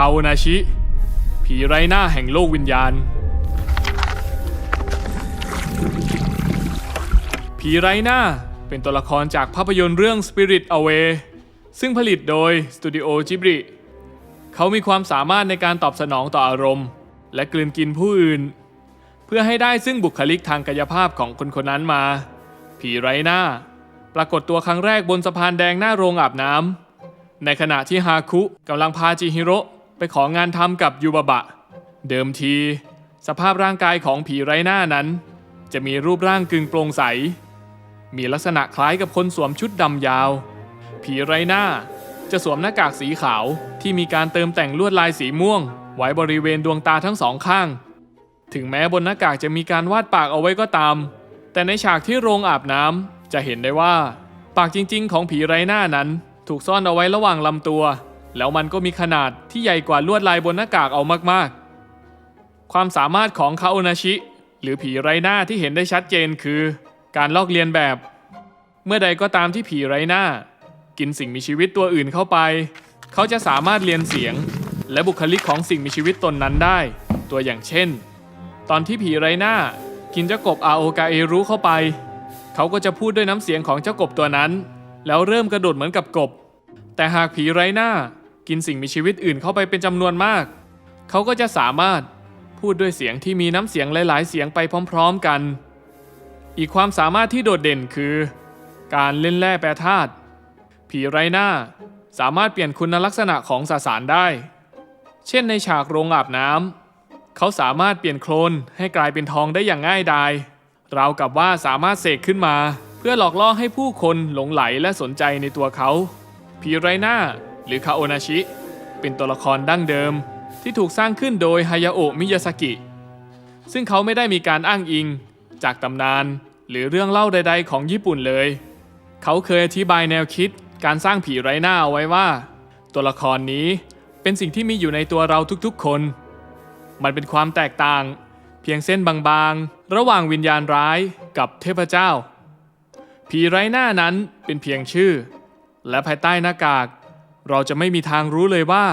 คาอนาชิ ผีไร้หน้าแห่งโลกวิญญาณ ผีไร้หน้าเป็นตัวละครจากภาพยนตร์เรื่อง Spirit Away ซึ่งผลิตโดยสตูดิโอจิบริเขามีความสามารถในการตอบสนองต่ออารมณ์ และกลืนกินผู้อื่น เพื่อให้ได้ซึ่งบุคลิกทางกายภาพของคนคนนั้นมา ผีไร้หน้า ปรากฏตัวครั้งแรกบนสะพานแดงหน้าโรงอาบน้ำในขณะที่ฮาคุกำลังพาจิฮิโร่ ไปของานทำกับยูบะบะ เดิมที สภาพร่างกายของผีไร้หน้านั้น จะมีรูปร่างกึ่งโปร่งใส มีลักษณะคล้ายกับคนสวมชุดดำยาว ผีไร้หน้าจะสวมหน้ากากสีขาวที่มีการเติมแต่งลวดลายสีม่วง ไว้บริเวณดวงตาทั้งสองข้าง ถึงแม้บนหน้ากากจะมีการวาดปากเอาไว้ก็ตาม แต่ในฉากที่โรงอาบน้ำจะเห็นได้ว่า ปากจริงๆ ของผีไร้หน้านั้น ถูกซ่อนเอาไว้ระหว่างลำตัว แล้วมันก็มีขนาดที่ใหญ่กว่าลวดลายบนหน้ากากเอามากๆ ความสามารถของคาโอนาชิ หรือผีไร้หน้าที่เห็นได้ชัดเจนคือ การลอกเลียนแบบ เมื่อใดก็ตามที่ผีไร้หน้า กินสิ่งมีชีวิตตัวอื่นเข้าไป เขาจะสามารถเรียนเสียง และบุคลิกของสิ่งมีชีวิตตนนั้นได้ ตัวอย่างเช่น ตอนที่ผีไร้หน้า กินเจ้ากบอาโอกาเอรุเข้าไป เขาก็จะพูดด้วยน้ำเสียงของเจ้ากบตัวนั้น แล้วเริ่มกระโดดเหมือนกับกบ แต่หากผีไร้หน้า กินสิ่งมีชีวิตอื่นเข้าไปเป็นจำนวนมาก เขาก็จะสามารถพูดด้วยเสียงที่มีน้ำเสียงหลาย ๆ เสียงไปพร้อม ๆ กัน อีกความสามารถที่โดดเด่นคือ การเล่นแร่แปรธาตุ ผีไร้หน้าสามารถเปลี่ยนคุณลักษณะของสสารได้ เช่นในฉากโรงอาบน้ำ เขาสามารถเปลี่ยนโคลนให้กลายเป็นทองได้อย่างง่ายดาย ราวกับว่าสามารถเสกขึ้นมา เพื่อหลอกล่อให้ผู้คนหลงไหลและสนใจในตัวเขา ผีไร้หน้า หรือคาโอนาชิ เป็นตัวละครดั้งเดิมที่ถูกสร้างขึ้นโดยฮายาโอะมิยาสกิ ซึ่งเขาไม่ได้มีการอ้างอิง จากตำนานหรือเรื่องเล่าใด ๆ ของญี่ปุ่นเลย เขาเคยอธิบายแนวคิดการสร้างผีไร้หน้าเอาไว้ว่า ตัวละครนี้เป็นสิ่งที่มีอยู่ในตัวเราทุกๆคน มันเป็นความแตกต่าง เพียงเส้นบางๆ ระหว่างวิญญาณร้ายกับเทพเจ้า ผีไร้หน้านั้นเป็นเพียงชื่อ และภายใต้หน้ากาก เราจะไม่มีทางรู้เลยว่า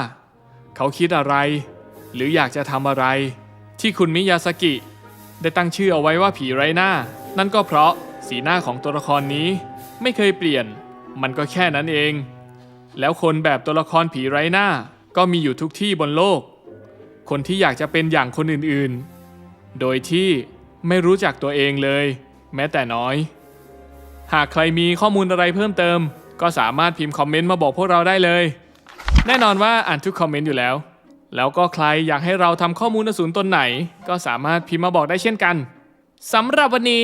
เขาคิดอะไร หรืออยากจะทำอะไร ที่คุณมิยาสกิ ได้ตั้งชื่อเอาไว้ว่าผีไร้หน้า นั่นก็เพราะสีหน้าของตัวละครนี้ไม่เคยเปลี่ยน มันก็แค่นั้นเอง แล้วคนแบบตัวละครผีไร้หน้าก็มีอยู่ทุกที่บนโลก คนที่อยากจะเป็นอย่างคนอื่นๆ โดยที่ไม่รู้จักตัวเองเลย แม้แต่น้อย หากใครมีข้อมูลอะไรเพิ่มเติม ก็สามารถพิมพ์คอมเมนต์มาบอกพวกเราได้เลย แน่นอนว่าอ่านทุกคอมเมนต์อยู่แล้ว แล้วก็ใครอยากให้เราทำข้อมูลอสูรตนไหน ก็สามารถพิมพ์มาบอกได้เช่นกันสำหรับวันนี้